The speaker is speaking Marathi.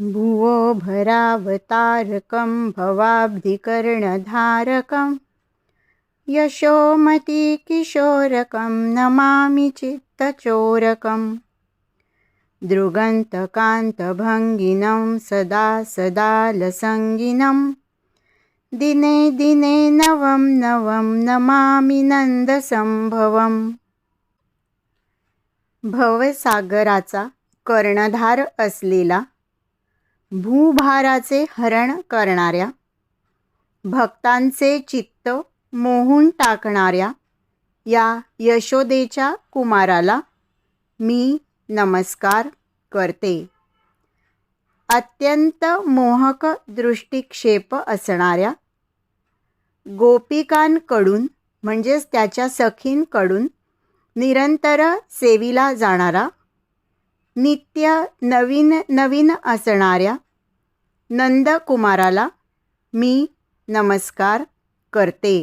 भुवो भरावतारकं भवाब्धिकर्णधारकं। यशोमतीकिशोरकं नमामि चित्तचोरकं। दृगन्तकान्तभङ्गिनं सदा सदा लसङ्गिनं। दिने दिने नवं नवं नमामि नन्दसम्भवम्। भवसागराचा कर्णधार असलेला भूभाराचे हरण करणाऱ्या भक्तांचे चित्त मोहून टाकणाऱ्या या यशोदेच्या कुमाराला मी नमस्कार करते. अत्यंत मोहक दृष्टिक्षेप असणाऱ्या गोपिकांकडून म्हणजेच त्याच्या सखींकडून निरंतर सेवीला जाणारा नित्य नवीन नवीन असणाऱ्या नंदकुमाराला मी नमस्कार करते.